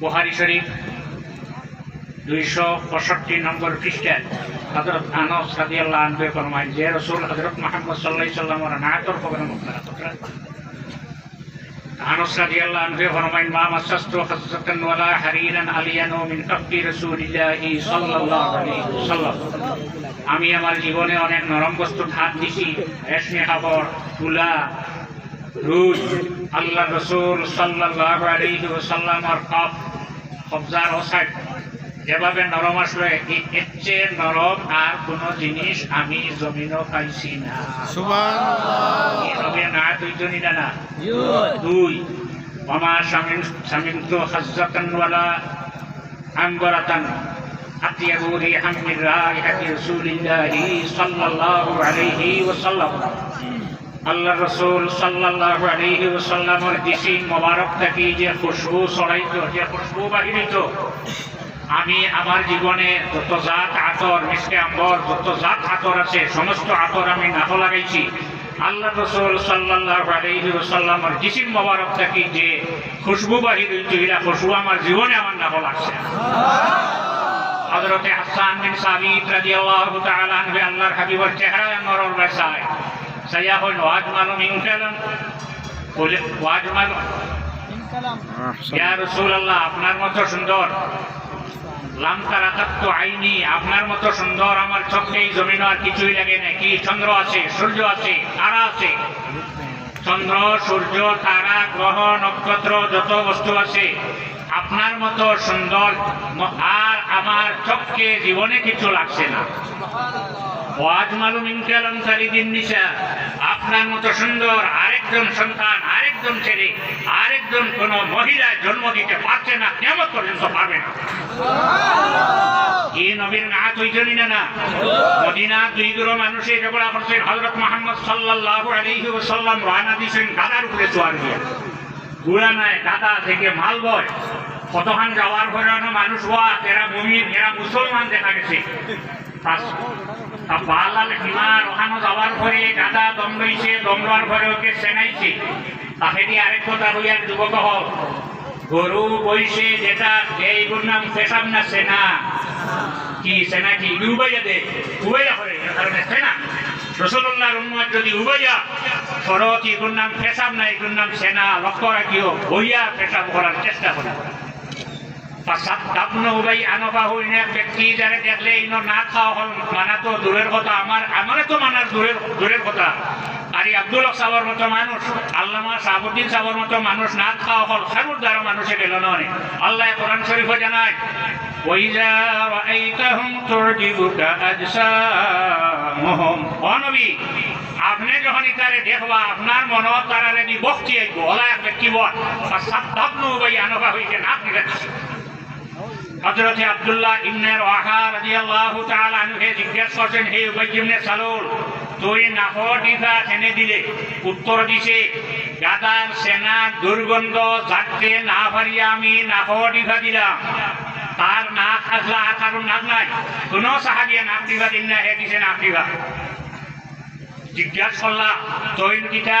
বুহারি শরীফ, দুইশো পঁয়ষট্টি নম্বর খ্রিস্টান হজরত আনস রাজি আল্লাহ আনবে ফরমায়, যে রসুল হজরত মোহাম্মদ সাল্লাহ সাল্লামর নায়তর আপনারা আনস রাজি আল্লাহ আনবে ফরমায়, মা মাসাস্তু হাসাতান ওয়ালা হারিরান আলিয়ানো মিন কাফি সাল্লাল্লাহু আলাইহি আমি আমার জীবনে অনেক নরম বস্তু হাত দিছি, রেশমি কাপড় তুলা রুজ আল্লাহ রসুল সাল্লাল্লাহু আলাইহি ওয়াসাল্লামর কফ কবজার ওসাইড যেভাবে নরম আসলে এর চেয়ে নরম আর কোনো জিনিস আমি জমিনও পাইছি না। না দুইজনই না? দুই। আমার স্বামী স্বামী তো হাজাতান ওয়ালা আম্বরাতান আতিয়াবু রিহাম মিন রাইহাতি রাসূলিল্লাহি সাল্লাল্লাহু আলাইহি ওয়াসাল্লাম। আল্লাহ রসুল আলাইহি ওয়াসাল্লামের দিশি মোবারক থাকি যে খুশবু ছড়াইতো, যে খুশবু বাহিরিত, আমি আমার জীবনে যত জাত আতর, মিষ্টি আম্বর, যত জাত আতর আছে, সমস্ত আতর আমি নাহ লাগাইছি। আল্লাহ রসুল সাল্লাল্লাহু আলাইহি ওয়াসাল্লামের জিসিম মোবারক থাকি যে খুশবু বাহির হইতো এরা খুশবু আমার জীবনে আমার নাহ লাগছে। হযরতে হাসান বিন রাদিয়াল্লাহু তাআলা আনহু, আল্লাহর হাবিবের চেহারা নরর বেসায় ইয়া আপনার মতো সুন্দর। লাম তারাকাত আইনি আপনার মতো সুন্দর। আমার চোখে এই জমিন আর কিছুই লাগে না কি চন্দ্র আছে? সূর্য আছে? তারা আছে? চন্দ্র সূর্য তারা গ্রহ নক্ষত্র যত বস্তু আছে আপনার মতো সুন্দর আর আমার চোখকে জীবনে কিছু লাগছে না। ওয়াজ মালুম ইনকালাম খালিদিন নিসা আপনার মতো সুন্দর আরেকজন সন্তান, আরেকজন ছেলে, আরেকজন কোন মহিলা জন্ম দিতে পারছে না কেমন পর্যন্ত পারবে না। না দুই গাদা থেকে মাল কতখান যাওয়ার মানুষ হওয়া এরা মুসলমান দেখা গেছে। গাদা দম দম গরু বইছে যেটা এইগুর নাম পেশাব না সেনা কি সেনা কি? উবাইয়া দে উবাইয়া করে কারণে সেনা রসুল্লাহর উম্মত যদি উবাইয়া ফরত এগুর নাম পেশাব না এগুর নাম সেনা লক্ষ্য রাখিও বইয়া পেশাব করার চেষ্টা করে আপনি উবাই আনবা হইন এক ব্যক্তি যারা দেখলে ইনো না খাওয়া হল মানা তো দূরের কথা আমার আমারে তো মানার দূরের দূরের কথা আর এই আব্দুল হক সাহর মতো মানুষ আল্লামা সাহাবুদ্দিন সাহর মতো মানুষ না খাওয়া হল খারুর দ্বারা মানুষে গেল নয় আল্লাহ কোরআন শরীফে জানায় وإذا رأيتهم تعجبك أجسامهم অনবী আপনি যখন ইতারে দেখবা আপনার মন তারারে দি বক্তি আইব ওলা এক ব্যক্তি বল আর সাবধান ভাই আনবা হইছে না হযরত আব্দুল্লাহ ইবনে রাহা রাদিয়াল্লাহু তাআলা আনহু জিজ্ঞেস করছেন, হে উবাই ইবনে সালুল, তুই দিদা এনে দিলে, উত্তর দিছে, গাদার সেনা দুর্গন্ধ জাগতে না পারিয়া আমি দিঘা দিলাম। তার নাক আসলা আর কারণ নাক নাই, কোনো সাহাবিয়া নাক দিবা দিন না হে দিছে নাক দিঘা জিজ্ঞাসা করলাম তৈল কিটা?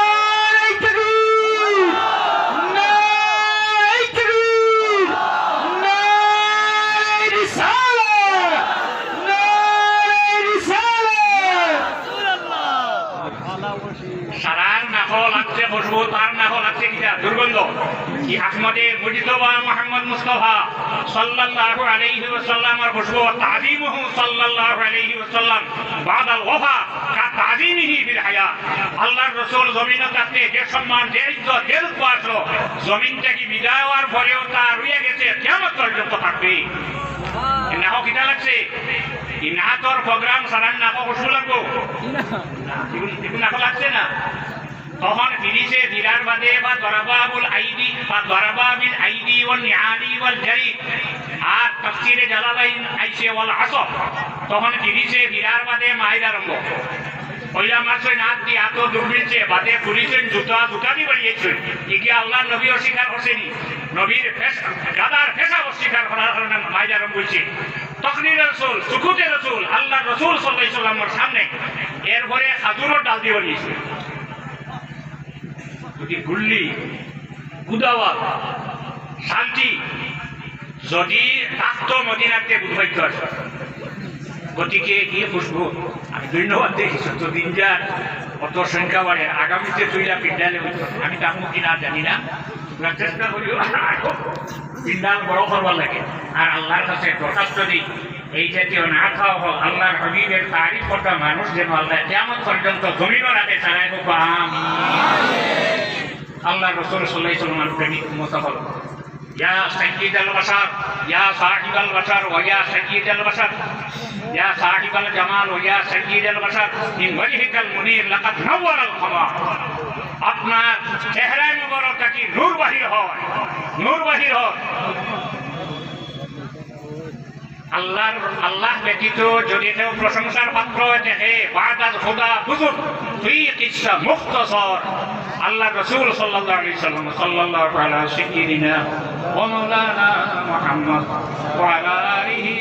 খুশবু তার নাহ লাগছে কিটা দুর্গন্ধ। কি আহমদে মুজিতবা মোহাম্মদ মুস্তফা সাল্লাল্লাহু আলাইহি ওয়াসাল্লামের খুশবু তাজিমুহু সাল্লাল্লাহু আলাইহি ওয়াসাল্লাম বাদাল ওয়াফা কা তাজিমিহি ফিল হায়া। আল্লাহর রাসূল জমিনে থাকতে যে সম্মান যে ইজ্জত যে আসলো জমিন থেকে বিদায় হওয়ার পরেও তা রয়ে গেছে কিয়ামত পর্যন্ত থাকবে। নাহ কিটা লাগছে। ই নাহতর প্রোগ্রাম সারান নাহ খুশবু লাগবো। এগুলো নাকল লাগছে না? তখন ফিরিসে দিরার বাদে বা দরাবাবুল আইদি, বা দরাবাবিল আইদি ওয়াল নিআলি ওয়াল জারি। আর তাফসিরে জালালাইন আইসে ওয়াল আসর। তখন গিরিছে বিরার বাদে মাইর আরম্ভ। পয়লা মাসে নাক দিয়ে এত দুর্বিলছে বাদে পুলিশের জুতা জুতা দিয়ে বাড়িয়েছে। ইগে আল্লাহ নবী অস্বীকার করছেনি নবীর গাদার ফেসা অস্বীকার করার কারণে মাইর আরম্ভ হয়েছে তখনই রসুল সুকুতে রসুল আল্লাহ রসুল সাল্লাহ সাল্লামের সামনে এরপরে খাজুরের ডাল দিয়ে বাড়িয়েছে। গুল্লি গুদাওয়াত শান্তি, যদি থাকতো মদিনাতে বুধবাইত আছে গতিকে কি খুশবু? আমি ধন্যবাদ সত্য দিন যা অত সংখ্যা বাড়ে। আগামীতে তুইলা পিন্ডালে আমি তামু কিনা জানি না। চেষ্টা করিও। পিন্ডাল বড় করবার লাগে। আর আল্লাহর কাছে দরখাস্ত দিই। এই জাতীয় না খাওয়া হোক আল্লাহর হবিবের তারিফ করা মানুষ যেন আল্লাহ কেমন পর্যন্ত জমিনও রাখে চালাই হোক আল্লাহ রসুল সাল্লাহ সাল্লামের প্রেমিক মোতাবল ইয়া সাকিদ আল বাসার ইয়া সাহিব আল বাসার ওয়া সাকিদ আল বাসার ইয়া সাহিব আল জামাল, ওয়া সাকিদ আল বাসার ইন ওয়াজহিকাল মুনির, লাকাদ নাওয়ার আল খামা। আপনার চেহারায় মুবারক কি নূর বাহির হয় নূর বাহির হয়। আল্লাহর আল্লাহ ব্যতীত যদি কেউ প্রশংসার পাত্র দেখে বাদাজ খোদা বুজুর তুই কিচ্ছা মুক্তসর আল্লাহ রসুল সাল্লাল্লাহু আলাইহি সাল্লাম সাল্লাল্লাহু আলা সাইয়্যিদিনা ওয়া মাওলানা মুহাম্মদ ওয়া আলা আলিহি